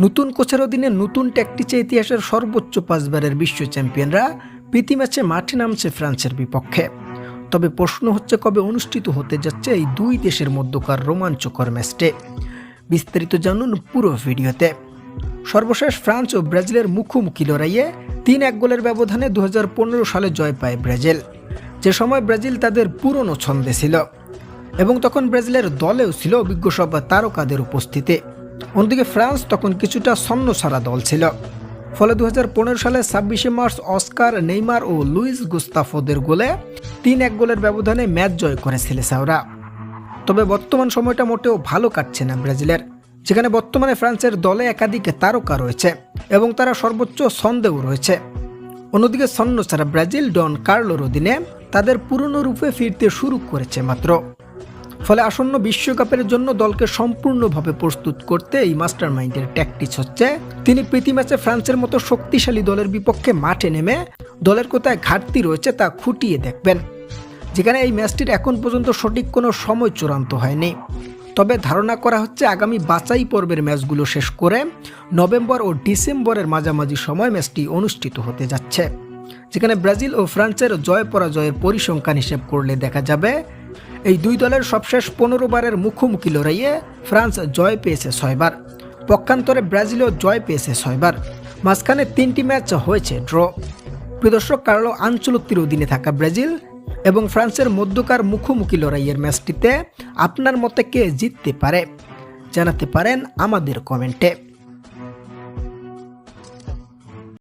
নতুন কোচের অধীনে নতুন ট্যাকটিচে ইতিহাসের সর্বোচ্চ পাঁচবারের বিশ্ব চ্যাম্পিয়নরা প্রীতি ম্যাচে মাঠে নামছে ফ্রান্সের বিপক্ষে। তবে প্রশ্ন হচ্ছে কবে অনুষ্ঠিত হতে যাচ্ছে এই দুই দেশের মধ্যকার রোমাঞ্চকর ম্যাচটি। বিস্তারিত জানুন পুরো ভিডিওতে। সর্বশেষ ফ্রান্স ও ব্রাজিলের মুখোমুখি লড়াইয়ে তিন এক গোলের ব্যবধানে দু হাজার পনেরো সালে জয় পায় ব্রাজিল। যে সময় ব্রাজিল তাদের পুরনো ছন্দে ছিল এবং তখন ব্রাজিলের দলেও ছিল অভিজ্ঞ সব তারকাদের উপস্থিতি। অন্যদিকে ফ্রান্স তখন কিছুটা ছন্নছাড়া দল ছিল। ফলে দু হাজার পনেরো সালে ছাব্বিশে মার্চ অস্কার, নেইমার ও লুইস গুস্তাফোদের গোলে তিন এক গোলের ব্যবধানে ম্যাচ জয় করেছিল সাউরা তবে বর্তমান সময়টা মোটেও ভালো কাটছে না ব্রাজিলের, যেখানে বর্তমানে ফ্রান্সের দলে একাধিক তারকা রয়েছে এবং তারা সর্বোচ্চ সন্দেহ রয়েছে। অন্যদিকে ছন্ন ছাড়া ব্রাজিল ডন কার্লোর অধীনে তাদের পুরনো রূপে ফিরতে শুরু করেছে মাত্র। ফলে আসন্ন বিশ্বকাপের জন্য দলকে সম্পূর্ণভাবে প্রস্তুত করতে এই মাস্টার মাইন্ডের ট্যাকটিস হচ্ছে। তিনি প্রীতি ম্যাচে ফ্রান্সের মতো শক্তিশালী দলের বিপক্ষে মাঠে নেমে দলের কোথায় ঘাটতি রয়েছে তা খুঁটিয়ে দেখবেন। যেখানে এই ম্যাচটির এখন পর্যন্ত সঠিক কোনো সময় চূড়ান্ত হয়নি। তবে ধারণা করা হচ্ছে আগামী বাছাই পর্বের ম্যাচগুলো শেষ করে নভেম্বর ও ডিসেম্বরের মাঝামাঝি সময় ম্যাচটি অনুষ্ঠিত হতে যাচ্ছে। যেখানে ব্রাজিল ও ফ্রান্সের জয় পরাজয়ের পরিসংখ্যান হিসেব করলে দেখা যাবে এই দুই দলের সবশেষ পনেরো বারের মুখোমুখি লড়াইয়ে ফ্রান্স জয় পেয়েছে ছয়বার। পক্ষান্তরে ব্রাজিলও জয় পেয়েছে ছয়বার। মাঝখানে তিনটি ম্যাচ হয়েছে ড্র। প্রিয়দর্শক কার্লো আঞ্চলত্তির অধীনে থাকা ব্রাজিল এবং ফ্রান্সের মধ্যকার মুখোমুখি লড়াইয়ের ম্যাচটিতে আপনার মতে কে জিততে পারে? জানাতে পারেন আমাদের কমেন্টে।